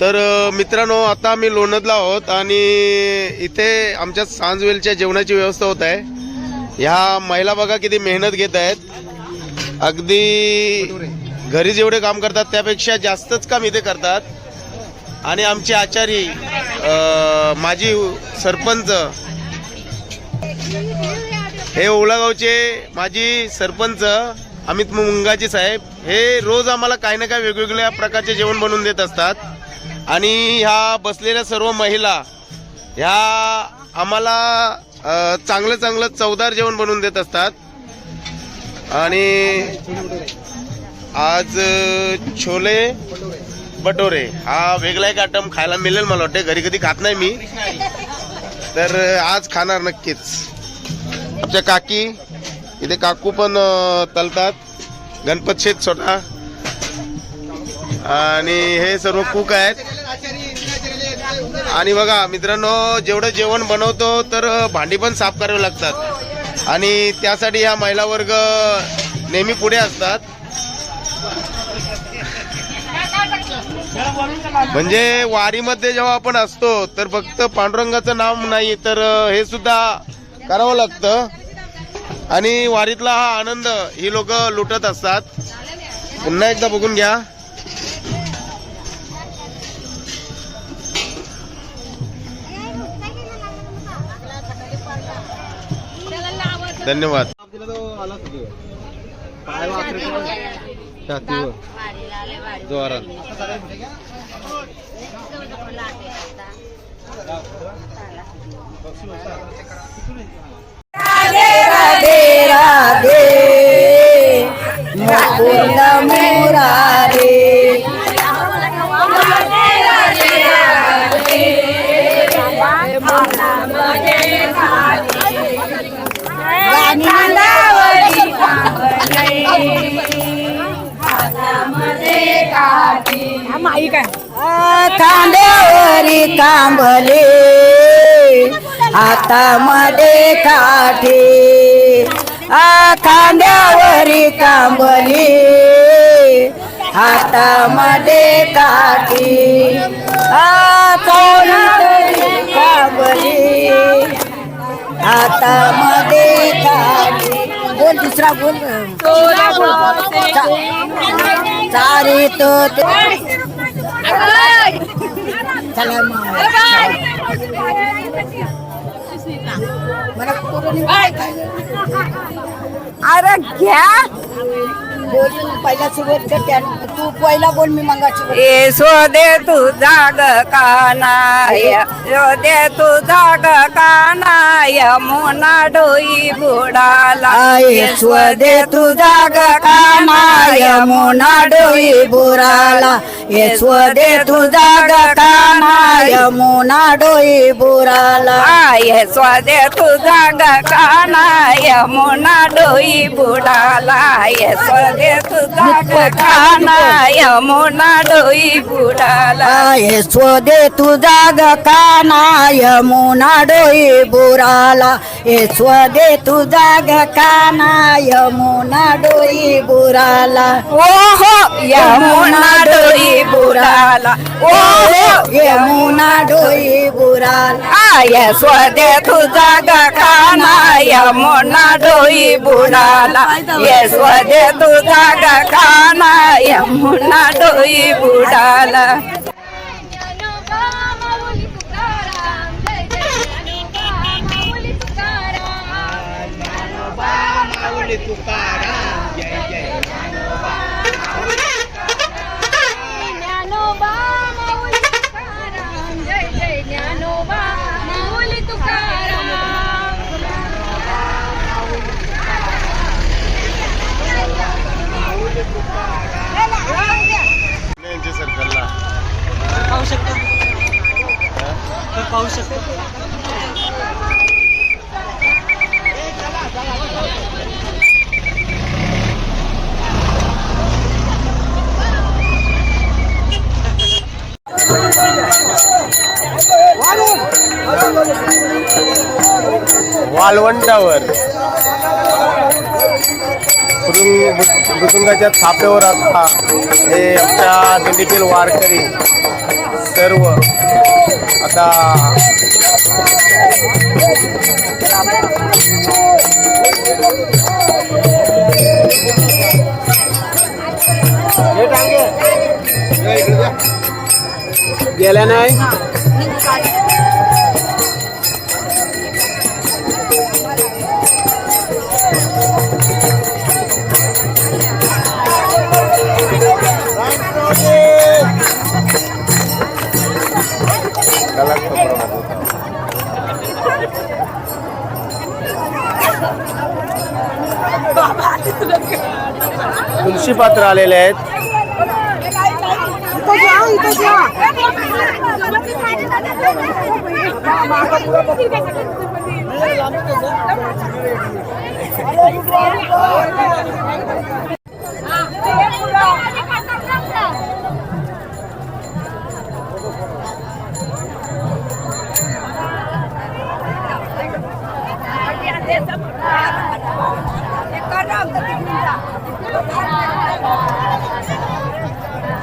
तर मित्रांनो आता आम्ही लोणदला आहोत आणि इथे आमच्या सांजवेलच्या जेवणाची व्यवस्था होत आहे. ह्या महिला बघा किती मेहनत घेत आहेत. अगदी घरी जेवढे काम करतात त्यापेक्षा जास्तच काम इथे करतात. आणि आमचे आचारी माजी सरपंच हे ओलागावचे माजी सरपंच अमित मुंगाजी साहेब हे रोज आम्हाला काही ना काही वेगवेगळ्या प्रकारचे जेवण बनवून देत असतात. आणि ह्या बसलेल्या सर्व महिला ह्या आम्हाला चांगलं चांगलं चवदार जेवण बनवून देत असतात. आणि आज छोले बटोरे हा वेगळा एक आयटम खायला मिळेल मला वाटते घरी कधी खात नाही मी. तर आज खाणार नक्कीच. आमच्या काकी इथे काकू पण तलतात. गणपत शेत स्वतः आणि हे सर्व कुक आहेत. आणि बघा मित्रांनो जेवढं जेवण बनवतो तर भांडी पण साफ करावी लागतात. आणि त्यासाठी ह्या महिला वर्ग नेहमी पुढे असतात. म्हणजे वारीमध्ये जेव्हा आपण असतो तर फक्त पांडुरंगाचं नाव नाही तर हे सुद्धा करावं लागतं. आणि वारीतला हा आनंद ही लोक लुटत असतात. पुन्हा एकदा बघून घ्या. धन्यवाद. जोरात. राधे राधे मुकुंद मुरारे कांद्यावरी कांबले हातामध्ये काठी. आ खांद्यावरी कांबली हातामध्ये काठी. आ कोणीतरी कांबली हातामध्ये बोल दुसरा बोल. चारी तो चला मग. अरे घ्या. बोल पहिला सुरुवात कर त्या तू पहिला बोल मी मंगाची ये शोधे तू जाग कानाय शोधे तू जाग कानाय मोना डोई बुडाला. आय स्वदे तुझा ग कानाय मोना डोई बुराला ये स्वदे तुझा ग कानाय मोना डोई बुराला आय स्वदे तू जाग कानाय मोना डोई बुडाला. ये स्वदे डोई बुडाला स्वदे तुझा ग कानाय यमुना डोई बुराला ये स्वदे तुझा ग कानाय डोई बुराला. ओहो यमुना डोई बुराला ओ यमुना डोई बुराला आय स्वदे तुझा गखाना यमुना डोई बुडाला ये स्वदे तुझा गखाना यमुना डोई बुडाला ज्ञानोबा यांच्या पाहू शकतो. तर पाहू शकतो. वाळवंटावर. मृदुंग- मृदुंगाच्या थाप्यावर आता हे आमच्या दिंडीतील वारकरी सर्व आता गेल्या नाही? तुळशी पात्र आलेले आहेत.